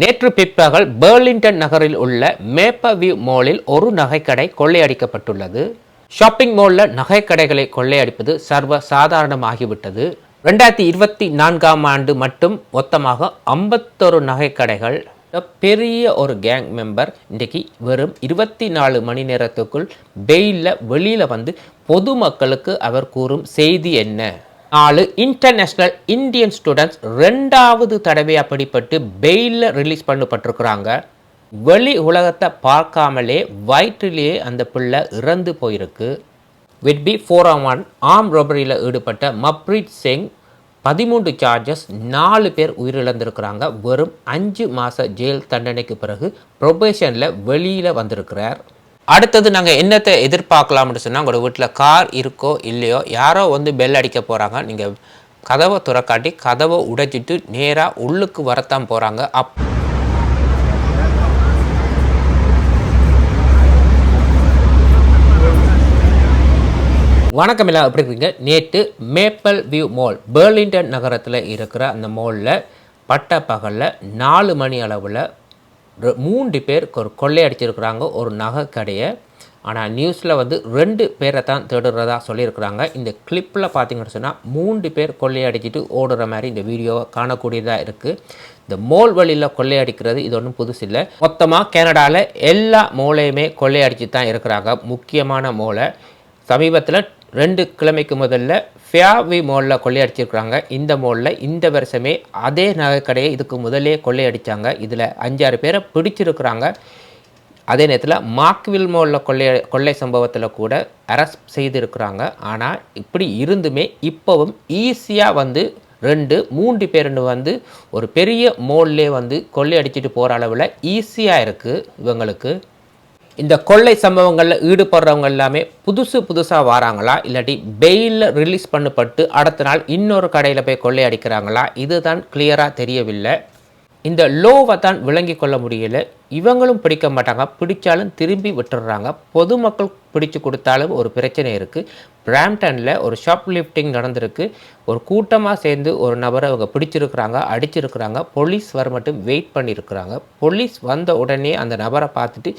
நேற்று பிற்பகல் பெர்லிங்டன் நகரில் உள்ள மேப்பவியூ மாலில் ஒரு நகைக்கடை கொள்ளையடிக்கப்பட்டுள்ளது. ஷாப்பிங் மாலில் நகைக்கடைகளை கொள்ளையடிப்பது சர்வ சாதாரணமாகிவிட்டது ரெண்டாயிரத்தி இருபத்தி நான்காம் ஆண்டு மட்டும் மொத்தமாக ஐம்பத்தொரு நகைக்கடைகள். பெரிய ஒரு கேங் மெம்பர் இன்றைக்கு வெறும் இருபத்தி நாலு மணி நேரத்துக்குள் பெயிலில் வெளியில் வந்து பொதுமக்களுக்கு அவர் கூறும் செய்தி என்ன? நாலு இன்டர்நேஷ்னல் இந்தியன் ஸ்டூடெண்ட்ஸ் ரெண்டாவது தடவையாக படிப்பட்டு பெயிலில் ரிலீஸ் பண்ணப்பட்டிருக்கிறாங்க. வெளி உலகத்தை பார்க்காமலே வயிற்றிலேயே அந்த பிள்ளை இறந்து போயிருக்கு. விட்பி ஃபோர் ஆன் ஒன் ஆம் ரோபரியில் ஈடுபட்ட மப்ரீத் சிங் பதிமூன்று சார்ஜஸ் நாலு பேர் உயிரிழந்திருக்கிறாங்க. வெறும் அஞ்சு மாத ஜெயில் தண்டனைக்கு பிறகு ப்ரொபேஷனில் வெளியில் வந்திருக்கிறார். அடுத்தது நாங்கள் என்னத்தை எதிர்பார்க்கலாம்னு சொன்னால் உங்களோட வீட்டில் கார் இருக்கோ இல்லையோ யாரோ வந்து பெல் அடிக்க போகிறாங்க நீங்கள் கதவை துறக்காட்டி கதவை உடைச்சிட்டு நேராக உள்ளுக்கு வரத்தான் போகிறாங்க அப் வணக்கம் எல்லாம் எப்படி இருக்கீங்க? நேற்று மேப்பல் வியூ மால் பெர்லிங்டன் நகரத்தில் இருக்கிற அந்த மாலில் பட்ட பகலில் நாலு மணி அளவில் மூன்று பேர் ஒரு கொள்ளையடிச்சிருக்கிறாங்க ஒரு நகை கடையை ஆனால் நியூஸில் வந்து ரெண்டு பேரை தான் தேடுறதா சொல்லியிருக்கிறாங்க. இந்த கிளிப்பில் பார்த்தீங்கன்னு சொன்னால் மூன்று பேர் கொள்ளையடிச்சிட்டு ஓடுற மாதிரி இந்த வீடியோவை காணக்கூடியதாக இருக்குது இந்த மோல் வழியில் கொள்ளையடிக்கிறது இது ஒன்றும் புதுசு இல்லை. மொத்தமாக கனடாவில் எல்லா மோலையுமே கொள்ளையடிச்சு தான் இருக்கிறாங்க. முக்கியமான மோலை சமீபத்தில் ரெண்டு கிழமைக்கு முதல்ல ஃபியாவி மோலில் கொள்ளையடிச்சிருக்கிறாங்க. இந்த மோலில் இந்த வருஷமே அதே நகைக்கடையை இதுக்கு முதலே கொள்ளையடித்தாங்க இதில் அஞ்சாறு பேரை பிடிச்சிருக்கிறாங்க. அதே நேரத்தில் மாக்வில் மோலில் கொள்ளை கொள்ளை சம்பவத்தில் கூட அரெஸ்ட் செய்திருக்கிறாங்க. ஆனால் இப்படி இருந்துமே இப்போவும் ஈஸியாக வந்து ரெண்டு மூன்று பேருன்னு வந்து ஒரு பெரிய மோல்லே வந்து கொள்ளையடிச்சிட்டு போகிற அளவில் ஈஸியாக இருக்குது இவங்களுக்கு. இந்த கொள்ளை சம்பவங்களில் ஈடுபடுறவங்க எல்லாமே புதுசு புதுசாக வராங்களா? இல்லாட்டி பெயிலில் ரிலீஸ் பண்ணப்பட்டு அடுத்த நாள் இன்னொரு கடையில் போய் கொள்ளை அடிக்கிறாங்களா இதுதான் கிளியராக தெரியவில்லை. இந்த லோவை தான் விளங்கி கொள்ள முடியல. இவங்களும் பிடிக்க மாட்டாங்க. பிடிச்சாலும் திரும்பி விட்டுடுறாங்க பொதுமக்கள் பிடிச்சு கொடுத்தாலும் ஒரு பிரச்சனை இருக்குது பிராம்டனில் ஒரு ஷாப் லிஃப்டிங் நடந்திருக்கு. ஒரு கூட்டமாக சேர்ந்து ஒரு நபரை அவங்க பிடிச்சிருக்கிறாங்க அடிச்சிருக்கிறாங்க. போலீஸ் வர மட்டும் வெயிட் பண்ணியிருக்கிறாங்க போலீஸ் வந்த உடனே அந்த நபரை பார்த்துட்டு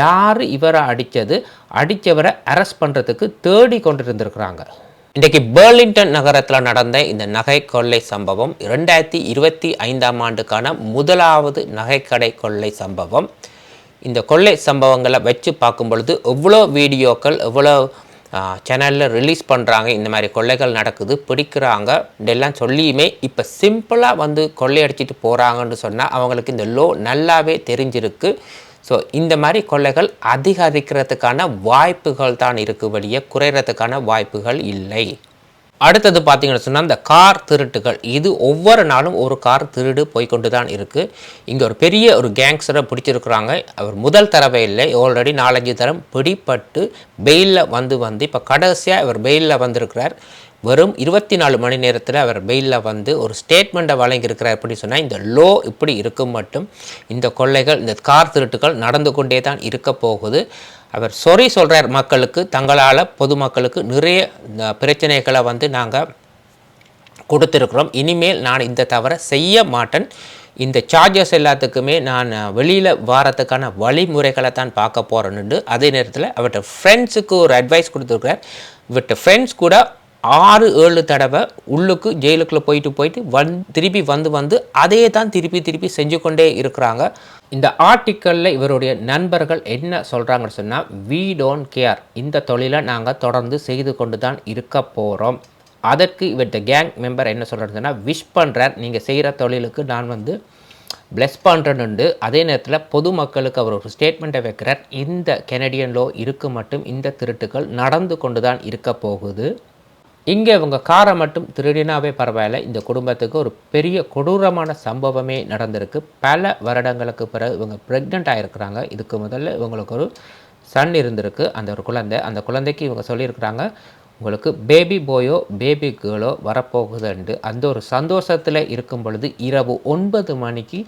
யார் இவரை அடித்தது அடித்தவரை அரெஸ்ட் பண்ணுறதுக்கு தேடி கொண்டு இருந்திருக்கிறாங்க இன்றைக்கு பேர்லிங்டன் நகரத்தில் நடந்த இந்த நகை கொள்ளை சம்பவம் இரண்டாயிரத்தி இருபத்தி ஐந்தாம் ஆண்டுக்கான முதலாவது நகைக்கடை கொள்ளை சம்பவம். இந்த கொள்ளை சம்பவங்களை வச்சு பார்க்கும் பொழுது எவ்வளோ வீடியோக்கள் எவ்வளோ சேனலில் ரிலீஸ் பண்ணுறாங்க இந்த மாதிரி கொள்ளைகள் நடக்குது பிடிக்கிறாங்க இதெல்லாம் சொல்லியுமே இப்போ சிம்பிளாக வந்து கொள்ளையடிச்சிட்டு போகிறாங்கன்னு சொன்னால் அவங்களுக்கு இந்த லோ நல்லாவே தெரிஞ்சிருக்கு. ஸோ இந்த மாதிரி கொள்ளைகள் அதிகரிக்கிறதுக்கான வாய்ப்புகள் தான் இருக்குது வெளியே. குறையிறதுக்கான வாய்ப்புகள் இல்லை. அடுத்தது பார்த்தீங்கன்னு சொன்னால் இந்த கார் திருட்டுகள். இது ஒவ்வொரு நாளும் ஒரு கார் திருடு போய்க்கொண்டு தான் இருக்குது இங்கே ஒரு பெரிய ஒரு கேங்ஸ்டரை பிடிச்சிருக்கிறாங்க. அவர் முதல் தடவை இல்லை. ஆல்ரெடி நாலஞ்சு தரம் பிடிப்பட்டு பெயிலில் வந்து வந்து இப்போ கடைசியாக இவர் பெயிலில் வந்திருக்கிறார். வெறும் இருபத்தி நாலு மணி நேரத்தில் அவர் பெயிலில் வந்து ஒரு ஸ்டேட்மெண்ட்டை வழங்கியிருக்கிறார் எப்படி சொன்னால் இந்த லோ இப்படி இருக்கும் மட்டும் இந்த கொள்ளைகள் இந்த கார் திருட்டுகள் நடந்து கொண்டே தான் இருக்க போகுது. அவர் சொறி சொல்கிறார் மக்களுக்கு தங்களால் பொதுமக்களுக்கு நிறைய இந்த பிரச்சனைகளை வந்து நாங்கள் கொடுத்துருக்குறோம். இனிமேல் நான் இந்த தவறை செய்ய மாட்டேன். இந்த சார்ஜஸ் எல்லாத்துக்குமே நான் வெளியில் வாரத்துக்கான வழிமுறைகளை தான் பார்க்க போகிறேன்னு அதே நேரத்தில் அவர்கிட்ட ஃப்ரெண்ட்ஸுக்கு ஒரு அட்வைஸ் கொடுத்துருக்குறார். இவர்கிட்ட ஃப்ரெண்ட்ஸ் கூட ஆறு ஏழு தடவை உள்ளுக்கு ஜெயிலுக்குள்ளே போயிட்டு போயிட்டு வந் திருப்பி வந்து வந்து அதே தான் திருப்பி திருப்பி செஞ்சு கொண்டே இருக்கிறாங்க. இந்த ஆர்டிக்கலில் இவருடைய நண்பர்கள் என்ன சொல்கிறாங்கன்னு சொன்னால் வி டோன்ட் கேர் இந்த தொழிலை நாங்கள் தொடர்ந்து செய்து கொண்டு தான் இருக்க போகிறோம் அதற்கு இவர் த கேங் மெம்பர் என்ன சொல்கிறாருன்னா விஷ் பண்ணுறார் நீங்கள் செய்கிற தொழிலுக்கு நான் வந்து பிளஸ் பண்ணுறேன்னு அதே நேரத்தில் பொதுமக்களுக்கு அவர் ஒரு ஸ்டேட்மெண்ட்டை வைக்கிறார். இந்த கெனடியன் லோ இருக்கு மட்டும் இந்த திருட்டுகள் நடந்து கொண்டு தான் இருக்க போகுது. இங்கே இவங்க காரை மட்டும் திருடினாவே பரவாயில்ல. இந்த குடும்பத்துக்கு ஒரு பெரிய கொடூரமான சம்பவமே நடந்திருக்கு. பல வருடங்களுக்கு பிறகு இவங்க ப்ரெக்னென்ட் ஆகிருக்கிறாங்க இதுக்கு முதல்ல இவங்களுக்கு ஒரு சன் இருந்திருக்கு. அந்த ஒரு குழந்தை. அந்த குழந்தைக்கு இவங்க சொல்லியிருக்கிறாங்க உங்களுக்கு பேபி போயோ பேபி கேர்ளோ வரப்போகுதுண்டு அந்த ஒரு சந்தோஷத்தில் இருக்கும் பொழுது இரவு ஒன்பது மணிக்கு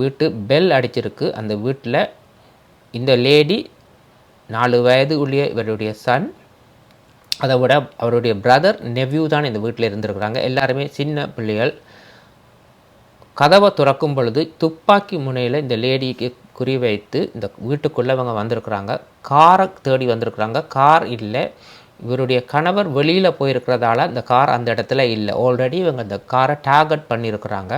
வீட்டு பெல் அடிச்சிருக்கு. அந்த வீட்டில் இந்த லேடி நாலு வயது உள்ள இவருடைய சன் அதை விட அவருடைய பிரதர் நெவ்யூ தான் இந்த வீட்டில் இருந்திருக்கிறாங்க. எல்லாருமே சின்ன பிள்ளைகள். கதவை திறக்கும் பொழுது துப்பாக்கி முனையில் இந்த லேடிக்கு குறிவைத்து இந்த வீட்டுக்குள்ளே இவங்க வந்திருக்கிறாங்க. காரை தேடி வந்திருக்கிறாங்க. கார் இல்லை. இவருடைய கணவர் வெளியில் போயிருக்கிறதால இந்த கார் அந்த இடத்துல இல்லை. ஆல்ரெடி இவங்க இந்த காரை டார்கெட் பண்ணியிருக்கிறாங்க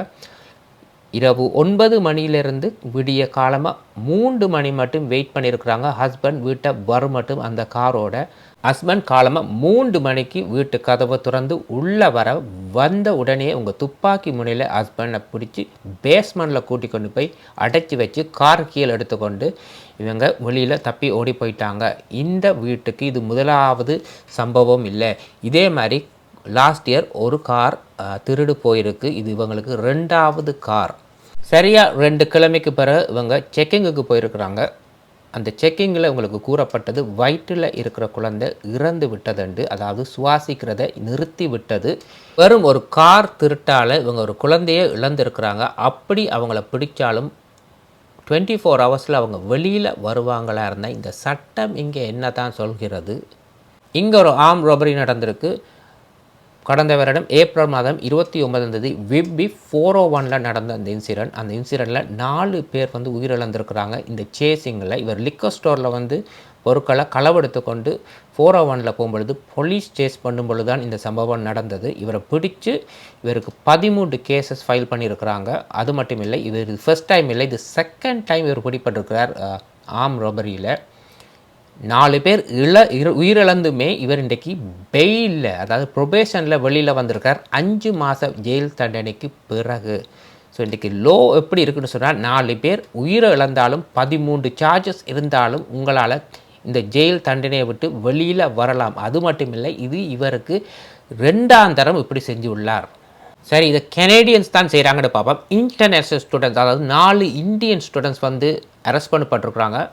இரவு ஒன்பது மணியிலிருந்து விடிய காலமாக மூன்று மணி மட்டும் வெயிட் பண்ணியிருக்கிறாங்க ஹஸ்பண்ட் வீட்டை வரும் மட்டும் அந்த காரோட. ஹஸ்பண்ட் காலமாக மூன்று மணிக்கு வீட்டு கதவை திறந்து உள்ளே வர வந்த உடனே உங்கள் துப்பாக்கி முனையில் ஹஸ்பண்டை பிடிச்சி பேஸ்மெண்ட்டில் கூட்டி கொண்டு போய் அடைச்சி வச்சு கார் கீழே எடுத்துக்கொண்டு இவங்க வெளியில் தப்பி ஓடி போயிட்டாங்க. இந்த வீட்டுக்கு இது முதலாவது சம்பவம் இல்லை. இதே மாதிரி லாஸ்ட் இயர் ஒரு கார் திருடு போயிருக்கு. இது இவங்களுக்கு ரெண்டாவது கார் சரியாக ரெண்டு கிழமைக்கு பிறகு இவங்க செக்கிங்குக்கு போயிருக்கிறாங்க. அந்த செக்கிங்கில் இவங்களுக்கு கூறப்பட்டது வயிற்றில் இருக்கிற குழந்தை இறந்து விட்டதுண்டு அதாவது சுவாசிக்கிறதை நிறுத்தி விட்டது. வெறும் ஒரு கார் திருட்டால் இவங்க ஒரு குழந்தையை இழந்திருக்கிறாங்க. அப்படி அவங்கள பிடிச்சாலும் டுவெண்ட்டி ஃபோர் ஹவர்ஸில் அவங்க வெளியில் வருவாங்களா இருந்தால் இந்த சட்டம் இங்கே என்ன தான் சொல்கிறது? இங்கே ஒரு ஆம் robbery நடந்திருக்கு. கடந்த வருடம் ஏப்ரல் மாதம் இருபத்தி ஒன்பதாம் தேதி விபி ஃபோர் ஓ ஒனில் நடந்த அந்த இன்சிடென்ட் அந்த இன்சிடெண்ட்டில் நாலு பேர் வந்து உயிரிழந்திருக்கிறாங்க. இந்த சேசிங்கில் இவர் லிக்கர் ஸ்டோரில் வந்து பொருட்களை களவெடுத்து கொண்டு ஃபோர் ஓ ஒனில் போகும்பொழுது போலீஸ் சேஸ் பண்ணும் பொழுது தான் இந்த சம்பவம் நடந்தது. இவரை பிடிச்சு இவருக்கு பதிமூன்று கேசஸ் ஃபைல் பண்ணியிருக்கிறாங்க. அது மட்டும் இல்லை இவர் ஃபர்ஸ்ட் டைம் இல்லை இது செகண்ட் டைம் இவர் பிடிப்பட்டிருக்கிறார் ஆம் ரோபரியில் நாலு பேர் இழ இரு- உயிரிழந்துமே இவர் இன்றைக்கு பெயிலில் அதாவது ப்ரொபேஷனில் வெளியில் வந்திருக்கார். அஞ்சு மாதம் ஜெயில் தண்டனைக்கு பிறகு. ஸோ இன்றைக்கி லோ எப்படி இருக்குன்னு சொன்னால் நாலு பேர் உயிரை இழந்தாலும் பதிமூன்று சார்ஜஸ் இருந்தாலும் உங்களால் இந்த ஜெயில் தண்டனையை விட்டு வெளியில் வரலாம். அது மட்டும் இல்லை இது இவருக்கு ரெண்டாம் தரம் இப்படி செஞ்சு உள்ளார் சரி இதை கெனேடியன்ஸ் தான் செய்கிறாங்கன்னு பார்ப்போம். இன்டர்நேஷ்னல் ஸ்டூடெண்ட்ஸ் அதாவது நாலு இந்தியன் ஸ்டூடெண்ட்ஸ் வந்து அரெஸ்ட் பண்ணப்பட்டிருக்கிறாங்க.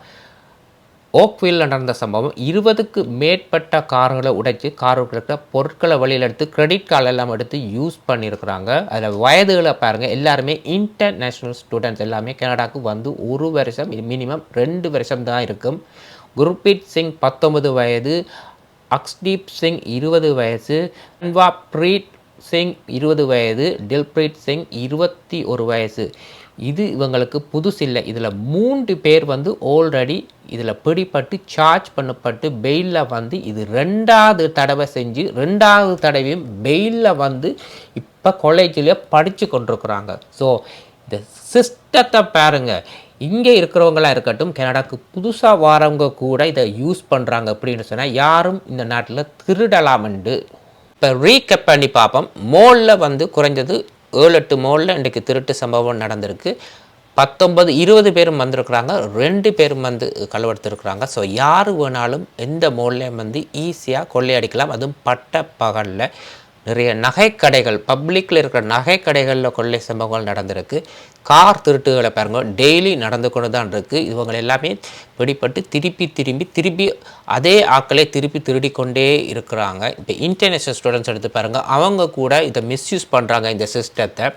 ஓக்வில் நடந்த சம்பவம் இருபதுக்கு மேற்பட்ட கார்களை உடைச்சி காருக்கு இருக்கிற பொருட்களை வழியில் எடுத்து கிரெடிட் கார்டு எல்லாம் எடுத்து யூஸ் பண்ணியிருக்கிறாங்க. அதில் வயதுகளை பாருங்கள் எல்லாருமே இன்டர்நேஷ்னல் ஸ்டூடெண்ட்ஸ் எல்லாமே கனடாக்கு வந்து ஒரு வருஷம் மினிமம் ரெண்டு வருஷம் தான் இருக்கும். குர்பீத் சிங் பத்தொன்பது வயது அக்ஸ்தீப் சிங் இருபது வயசு அன்வா பிரீத் சிங் இருபது வயது டில்பிரீத் சிங் இருபத்தி ஒரு வயசு. இது இவங்களுக்கு புதுசு இல்லை. இதில் மூன்று பேர் வந்து ஆல்ரெடி இதில் பிடிப்பட்டு சார்ஜ் பண்ணப்பட்டு பெயிலில் வந்து இது ரெண்டாவது தடவை செஞ்சு ரெண்டாவது தடவையும் பெயிலில் வந்து இப்போ காலேஜில் படித்து கொண்டிருக்கிறாங்க. ஸோ இந்த சிஸ்டத்தை பாருங்க. இங்கே இருக்கிறவங்களா இருக்கட்டும் கனடாக்கு புதுசாக வரவங்க கூட இதை யூஸ் பண்ணுறாங்க அப்படின்னு சொன்னால் யாரும் இந்த நாட்டில் திருடலாமண்டு இப்போ ரீகப் பண்ணி பார்ப்போம். மோலில் வந்து குறைஞ்சது ஏழு எட்டு மோலில் இன்றைக்கு திருட்டு சம்பவம் நடந்திருக்கு. பத்தொன்பது இருபது பேரும் வந்திருக்கிறாங்க. ரெண்டு பேரும் வந்து கழுவெடுத்துருக்குறாங்க ஸோ யார் வேணாலும் எந்த மோல்லையும் வந்து ஈஸியாக கொள்ளையடிக்கலாம். அதுவும் பட்ட பகலில். நிறைய நகைக்கடைகள் பப்ளிக்கில் இருக்கிற நகைக்கடைகளில் கொள்ளை சம்பவங்கள் நடந்திருக்கு. கார் திருட்டுகளை பாருங்க டெய்லி நடந்து கொண்டு தான் இருக்குது இவங்க எல்லாமே வெளிப்பட்டு திருப்பி திரும்பி திருப்பி அதே ஆட்களே திருப்பி திருடிக்கொண்டே இருக்கிறாங்க. இப்போ இன்டர்நேஷ்னல் ஸ்டூடெண்ட்ஸ் எடுத்து பாருங்கள் அவங்க கூட இதை மிஸ்யூஸ் பண்ணுறாங்க இந்த சிஸ்டத்தை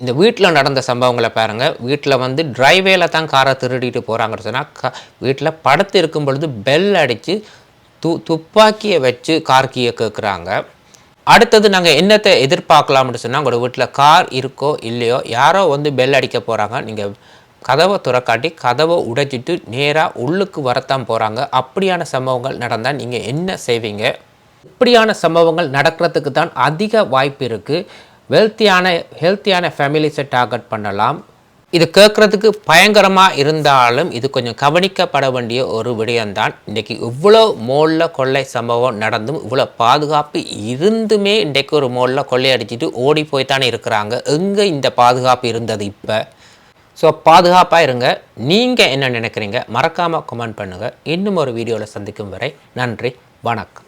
இந்த வீட்டில் நடந்த சம்பவங்களை பாருங்கள் வீட்டில் வந்து டிரைவேல தான் காரை திருடிட்டு போகிறாங்கன்னு சொன்னால் க வீட்டில் படத்து இருக்கும் பொழுது பெல் அடித்து து துப்பாக்கியை வச்சு கார் கீயை கேட்குறாங்க அடுத்தது நாங்கள் என்னத்தை எதிர்பார்க்கலாம்னு சொன்னால் உங்களோட வீட்டில் கார் இருக்கோ இல்லையோ யாரோ வந்து பெல் அடிக்க போகிறாங்க நீங்கள் கதவை துறக்காட்டி கதவை உடைச்சிட்டு நேராக உள்ளுக்கு வரத்தான் போகிறாங்க அப்படியான சம்பவங்கள் நடந்தால் நீங்கள் என்ன செய்வீங்க? இப்படியான சம்பவங்கள் நடக்கிறதுக்கு தான் அதிக வாய்ப்பு இருக்குது வெல்த்தியான ஹெல்த்தியான ஃபேமிலிஸை டார்கெட் பண்ணலாம். இது கேட்குறதுக்கு பயங்கரமாக இருந்தாலும் இது கொஞ்சம் கவனிக்கப்பட வேண்டிய ஒரு விடயம்தான். இன்றைக்கி இவ்வளோ மோலில் கொள்ளை சம்பவம் நடந்தும் இவ்வளோ பாதுகாப்பு இருந்துமே இன்றைக்கு ஒரு மோலில் கொள்ளை அடிச்சிட்டு ஓடி போய் தானே இருக்கிறாங்க. எங்கே இந்த பாதுகாப்பு இருந்தது இப்போ? ஸோ பாதுகாப்பாக இருங்க. நீங்கள் என்ன நினைக்கிறீங்க? மறக்காமல் கமெண்ட் பண்ணுங்கள் இன்னும் ஒரு வீடியோவில் சந்திக்கும் வரை நன்றி வணக்கம்.